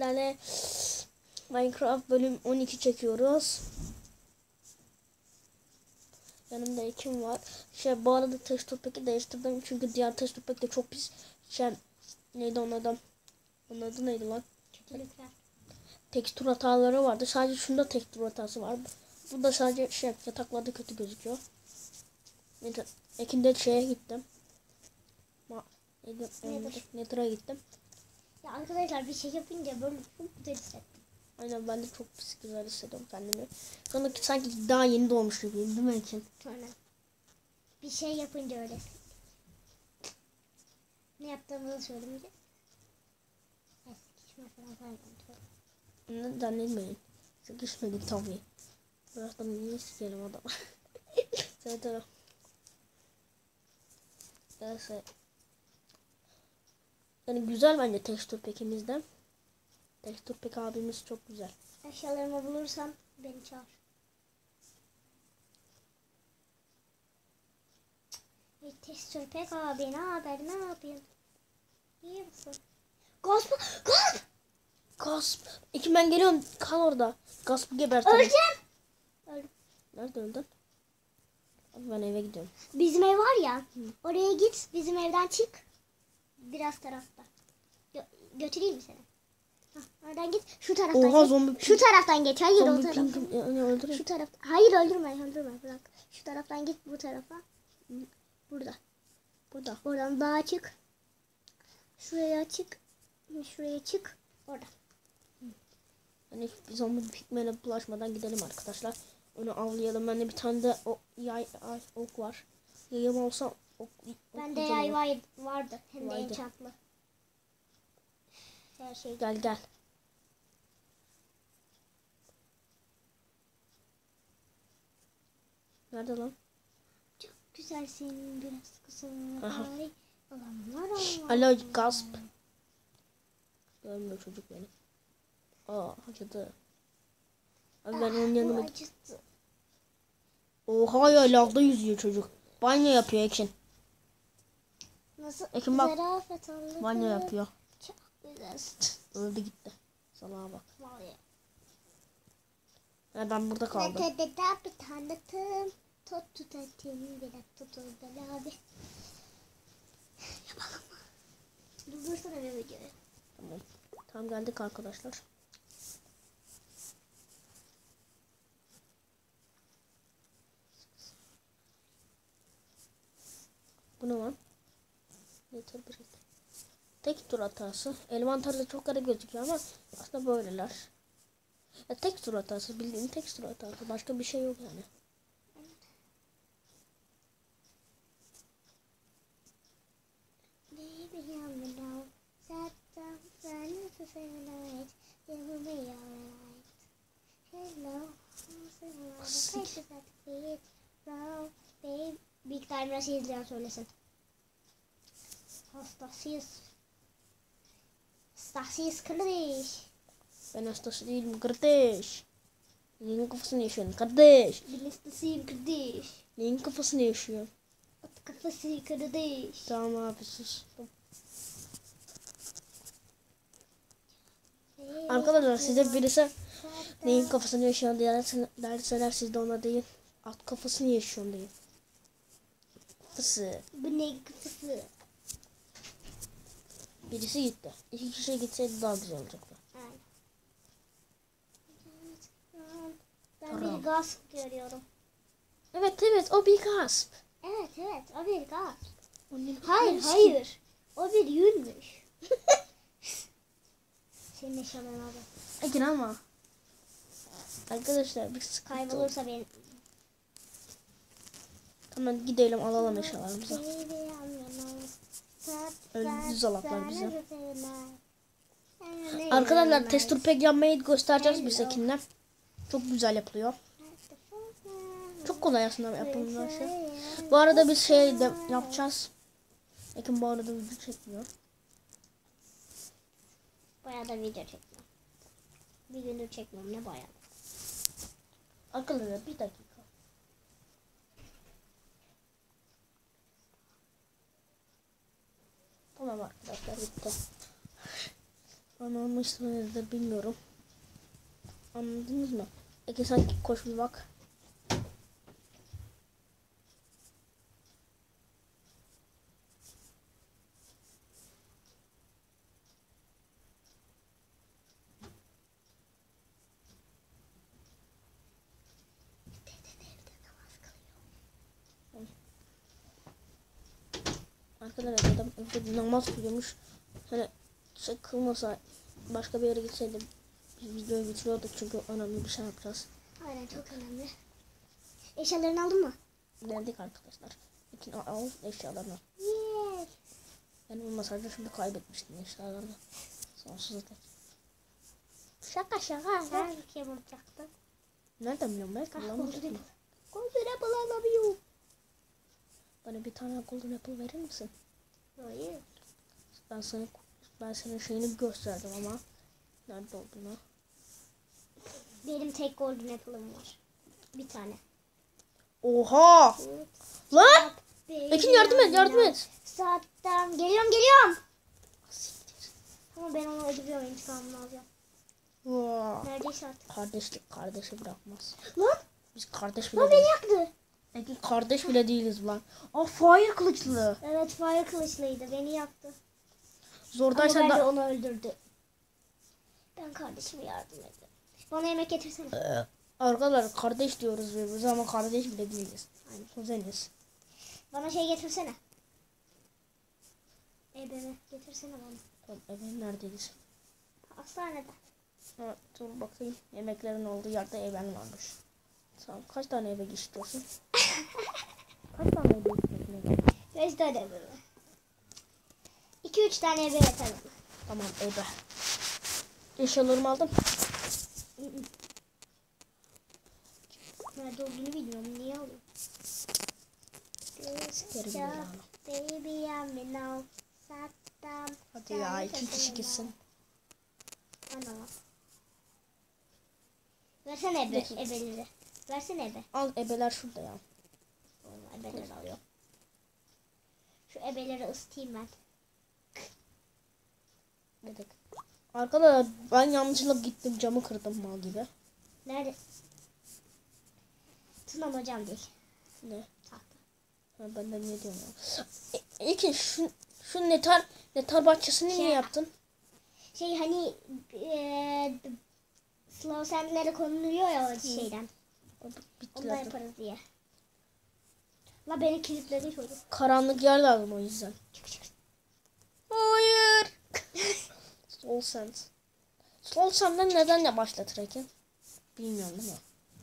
Yani Minecraft bölüm 12 çekiyoruz. Yanımda kim var? Şey bu arada texture pack'i değiştirdim çünkü diğer texture pack de çok pis. Şey neydi onun adı? Onun adı neydi lan? Kötülükler. Tekstür hataları vardı. Sadece şunda tekstür hatası var. Bu da sadece şey yataklarda kötü gözüküyor. Ekinde şeye gittim. Ma? Nedir? Nether'a gittim. Ya arkadaşlar bir şey yapınca böyle çok güzel hissettim. Aynen ben de çok güzel hissediyorum kendimi. Sonra sanki daha yeni doğmuş gibiyim değil mi Ekin? Sonra bir şey yapınca öyle. Ne yaptığımızı söyleyince. Eskişme falan falan kontrol. Ne zannetmeyin. Sıkışmadık tabii. Birazdan niye sikerim adam. Zaten Neyse. Yani güzel bence tekstür pekimizden. Tekstür pek abimiz çok güzel. Eşyalarımı bulursam beni çağır. Hey testör pek abi ne haber ne yapıyorsun? İyi misin? Gasp! Gasp! Gasp. Ekin ben geliyorum. Kal orada. Gasp'ı gebertelim. Öleceğim! Öldüm. Nerede öldün? Ben eve gidiyorum. Bizim ev var ya. Oraya git. Bizim evden çık. Biraz tarafta. Gö- götüreyim mi seni? Hah, oradan git. Şu taraftan Oha geç. zombi Şu taraftan geç. Hayır o Zombi taraftan. pink yani öldürüyor. Şu taraf. Hayır öldürme öldürme bırak. Şu taraftan git bu tarafa. Burada. Burada. Oradan dağa çık. Şuraya çık. Şuraya çık. Orada. Hani zombi pikmene bulaşmadan gidelim arkadaşlar. Onu avlayalım. Bende bir tane de o yay, ay, ok var. Yayım olsa ok, ok Bende güzel yay var, vardı. Hem de Vardı. enchantlı. Her şey. Gel gel. Nerede lan? Çok biraz. Aha. Ay, olanlar olmaz. Alo gasp. Görmüyor çocuk beni. Aa acıdı. Abi ben onun Bu yanıma... acıttı. Oha ya lavda yüzüyor çocuk. Banyo yapıyor Ekin. Nasıl? Ekin bak. Zarafet. Banyo yapıyor. Çok güzelsin. Öldü gitti. Salaha bak. Vallahi. Ha, ben burada kaldım. Ötede de bir tanıtım. Tut tut atayım bir dakika tutuldu abi. Yapalım mı? Durdursana bir videoyu. Tamam. Tamam geldik arkadaşlar. Bu ne lan? Yeter bir şey. Tek tur hatası. Elementarda çok garip gözüküyor ama aslında böyleler. Ya tek tur hatası bildiğin tek tur hatası. Başka bir şey yok yani. Hello. Big Time nasıl izleyen söylesin. Hastasıyız. Hastasıyız kardeş. Ben hastası değilim kardeş. Neyin kafasını yaşıyorsun kardeş? Ben hastasıyım kardeş. Neyin kafasını yaşıyorsun? At kafası kardeş. Tamam abi sus. Arkadaşlar size birisi neyin kafasını derse- derseler siz de ona deyin. At kafasını yaşıyorsun deyin. Kafası. Bu ne kafası? Birisi gitti. İki kişi gitseydi daha güzel olacaktı. Aynen. Ben Tamam. bir gaz görüyorum. Evet evet o bir gasp. Evet evet o bir gaz. Onun- Hayır Neresi? hayır. O bir yünmüş. Senin eşyaların abi. Ekin ama. Arkadaşlar bir sıkıntı oldu. Kaybolursa ben. Tamam gidelim alalım eşyalarımızı. Düz alaklar bize. Arkadaşlar testur pek yapmayı göstereceğiz biz Ekin'le. Çok güzel yapılıyor. Çok kolay aslında yapımlar şey. Bu arada biz şey de yapacağız. Ekin bu arada video çekmiyor. Bayağı da video çekmiyorum. Bir gündür çekmiyorum ne bayağı. Arkadaşlar bir dakika. Arkadaşlar bitti. Anlamışsınızdır bilmiyorum. Anladınız mı? Ege sen koş bir. Arkadaşlar adam evde namaz kılıyormuş. Hani şey kılmasa başka bir yere gitseydim biz videoyu bitiriyorduk çünkü önemli bir şey yapacağız. Aynen çok önemli. Eşyalarını aldın mı? Geldik arkadaşlar. Bütün al eşyalarını. Yes. Ben olmasaydı şimdi kaybetmiştim eşyalarını. Sonsuzlukta. Şaka şaka. Sen kim olacaktın? Nereden biliyorum ben? Mı? Golden apple alamıyorum. Bana bir tane golden apple verir misin? Hayır. Ben sana ben senin şeyini gösterdim ama nerede olduğunu. Benim tek golden apple'ım var. Bir tane. Oha! Lan! Ekin yardım et, yardım et. Zaten geliyorum geliyorum. Ama ben onu öldürüyorum intikamını alacağım. Vaa. Neredeyse artık. Kardeşlik kardeşi bırakmaz. Lan! Biz kardeş bile Lan beni yaktı. Ekin kardeş bile değiliz lan. Aa fire kılıçlı. Evet fire kılıçlıydı. Beni yaktı. Ama Zordaysan da... onu öldürdü. Ben kardeşime yardım edeyim. Bana yemek getirsene. Arkadaşlar kardeş diyoruz birbirimize ama kardeş bile değiliz. Aynen. Kuzeniz. Bana şey getirsene. Ebeme getirsene bana. Tamam, Eben neredeyiz? Hastanede. Ha, dur bakayım. Yemeklerin olduğu yerde eben varmış. Tamam. Kaç tane eve istiyorsun? Kaç tane eve istiyorsun? Beş tane ebeme. İki üç tane ebe yeter bana. Tamam ebe. Eşyalarımı aldım. Nerede olduğunu bilmiyorum. Niye alıyorum? Sikerim belanı. Baby I'm in now. Sattım. Hadi ya iki kişi gitsin. Ana. Versene ebe, ebeleri. Versene ebe. Al ebeler şurada ya. Oğlum ebeleri alıyor. Şu ebeleri ısıtayım ben. Dakika. Arkadaşlar ben yanlışlıkla gittim camı kırdım mal gibi. Nerede? Tunam hocam değil. Ne? Tahta. Ha, ben de ne diyorum ya. E, İlkin şu, şu netar, netar bahçesini niye Ya. yaptın? Şey hani eee slow sandlere konuluyor ya o şeyden. O Onu da bittiler. yaparız diye. La beni kilitledi çocuk. Karanlık yer lazım o yüzden. Çık çık. Hayır. Soul Sense. Soul Sense'den neden ne başlatır Ekin? Bilmiyorum değil mi?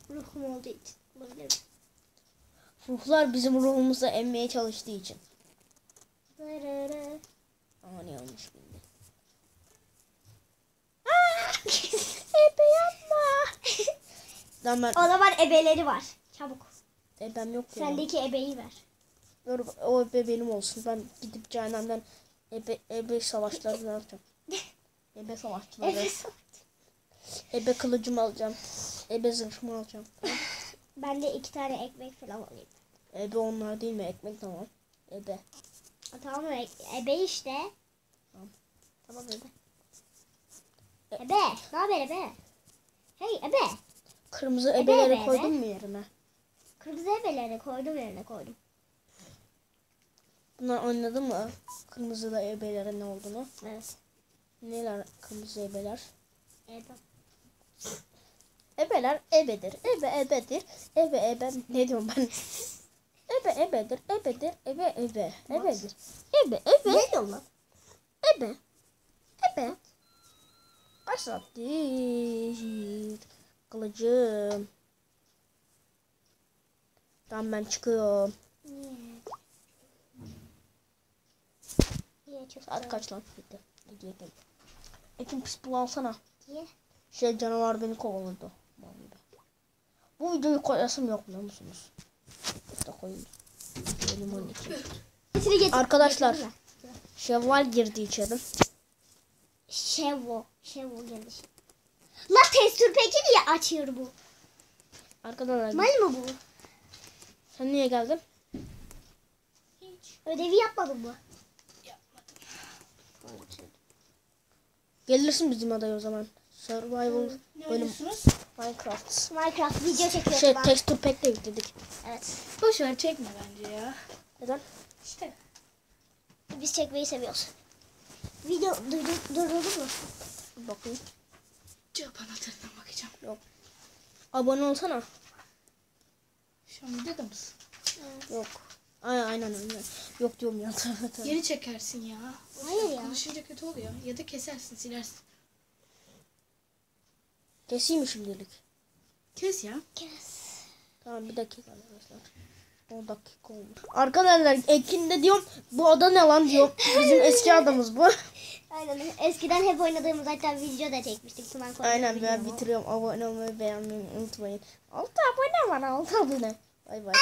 Ruhum olduğu için. Olabilir. Ruhlar bizim ruhumuza emmeye çalıştığı için. Ama ne olmuş bildi. Ebe yapma. Lan ben o zaman ebeleri var. Çabuk. ebem yok ya. Sendeki ebeyi ver. Dur, o ebe benim olsun. Ben gidip cehennemden ebe, ebe savaşlarını yapacağım. Ebe savaşçıları. Ebe Ebe kılıcımı alacağım. Ebe zırhımı alacağım. Ben de iki tane ekmek falan alayım. Ebe onlar değil mi? Ekmek tamam. Ebe. Ha, tamam? Ebe işte. Tamam. Tamam ebe. Ebe. Ne haber ebe? Hey ebe. Kırmızı Ebe, ebeleri ebe, koydun mu yerine? Kırmızı ebeleri koydum yerine koydum. Bunlar anladın mı? Kırmızı da ebelerin ne olduğunu. Evet. Neler kırmızı ebeler? Ebe. Ebeler ebedir. Ebe ebedir. Ebe ebe. Ne diyorum ben? ebe ebedir. Ebedir. Ebe ebe. Ebedir. Ebe ebe. Ne diyorsun lan? Ebe. Ebe. Kaç saattir? Kılıcım. Tamam ben çıkıyorum. Niye? Niye çok Saat kaç lan? Bitti. Gidiyorum. Ekin pis bul alsana. Niye? Şey canavar beni kovaladı. Vallahi. Bu videoyu koyasım yok biliyor musunuz? İşte koyayım. Benim 12. Getir getir. Arkadaşlar. Getir Şevval girdi içeri. Şevo. Şevo geldi. La testür peki niye açıyor bu? Arkadaşlar Mal mı bu? sen niye geldin? Hiç. Ödevi yapmadın mı? Yapmadım. Gelirsin bizim adaya o zaman. Survival Ne bölüm? Minecraft. Minecraft video çekiyorum Şey ben. texture pack de yükledik. Evet. Boş ver çekme bence ya. Neden? İşte. Biz çekmeyi seviyoruz. Video durdu, durdurdu mu? Bakayım. Cevap anahtarından bakacağım. Abone olsana. Şu an videoda mısın? Yok. Ay, aynen öyle. Yok diyorum ya. Geri çekersin ya. Hayır ya. Konuşunca kötü oluyor. Ya da kesersin silersin. Keseyim mi şimdilik? Kes ya. Kes. Tamam bir dakika arkadaşlar. 10 dakika olmuş. Arkadaşlar Ekin'de diyorum bu ada ne lan diyorum. Bizim eski adamız bu. Aynen. Eskiden hep oynadığımız hatta video da çekmiştik. Tuman Aynen ben bitiriyorum. Abone olmayı beğenmeyi unutmayın. 6 abone var 6 abone. Bay bay.